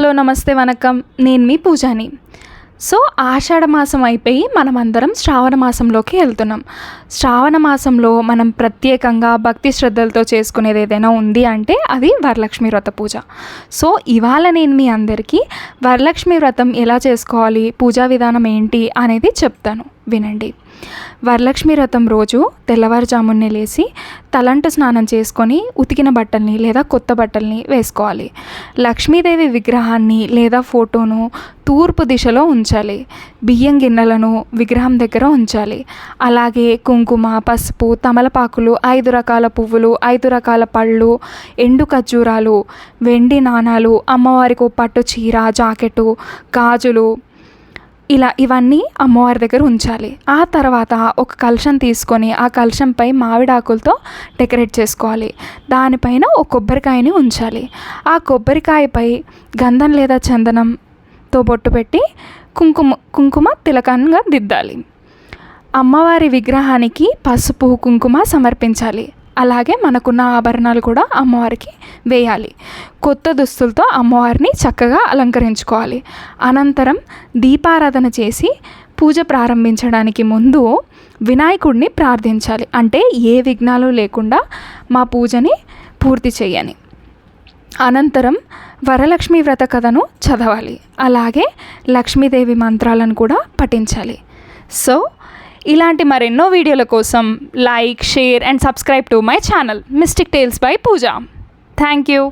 Hello నమస్తే వనకం. నేను మీ పూజాని. So ఆషాఢ మాసం అయిపోయి మనం అందరం శ్రావణ మాసంలోకి వెళ్తున్నాం. శ్రావణ మాసంలో మనం ప్రత్యేకంగా భక్తి శ్రద్ధలతో చేసుకునేది ఏదైనా ఉంది అంటే అది వరలక్ష్మి వ్రత పూజ. సో ఇవాళ నేను మీ అందరికీ వరలక్ష్మి వ్రతం ఎలా చేసుకోవాలి పూజా విధానం ఏంటి అనేది చెప్తాను. వినండి. వరలక్ష్మి వ్రతం రోజు తెల్లవారుజామునే లేచి తలంటు స్నానం చేసుకొని ఉతికిన బట్టల్ని లేదా కొత్త బట్టల్ని వేసుకోవాలి. లక్ష్మీదేవి విగ్రహాన్ని లేదా ఫోటోను తూర్పు దిశలో ఉంచాలి. బియ్యం గిన్నెలను విగ్రహం దగ్గర ఉంచాలి. అలాగే కుంకుమ పసుపు తమలపాకులు ఐదు రకాల పువ్వులు ఐదు రకాల పళ్ళు ఎండు ఖర్జూరాలు వెండి నాణాలు అమ్మవారికి పట్టు చీర జాకెట్టు గాజులు ఇలా ఇవన్నీ అమ్మవారి దగ్గర ఉంచాలి. ఆ తర్వాత ఒక కలశం తీసుకొని ఆ కలశంపై మామిడాకులతో డెకరేట్ చేసుకోవాలి. దానిపైన ఒక కొబ్బరికాయని ఉంచాలి. ఆ కొబ్బరికాయపై గంధం లేదా చందనంతో బొట్టు పెట్టి కుంకుమ కుంకుమ తిలకంగా దిద్దాలి. అమ్మవారి విగ్రహానికి పసుపు కుంకుమ సమర్పించాలి. అలాగే మనకున్న ఆభరణాలు కూడా అమ్మవారికి వేయాలి. కొత్త దుస్తులతో అమ్మవారిని చక్కగా అలంకరించుకోవాలి. అనంతరం దీపారాధన చేసి పూజ ప్రారంభించడానికి ముందు వినాయకుడిని ప్రార్థించాలి. అంటే ఏ విఘ్నాలు లేకుండా మా పూజని పూర్తి చేయని అనంతరం వరలక్ష్మి వ్రత కథను చదవాలి. అలాగే లక్ష్మీదేవి మంత్రాలను కూడా పఠించాలి. సో ఇలాంటి మరెన్నో వీడియోల కోసం like share and subscribe to my channel Mystic Tales by Pooja. Thank you.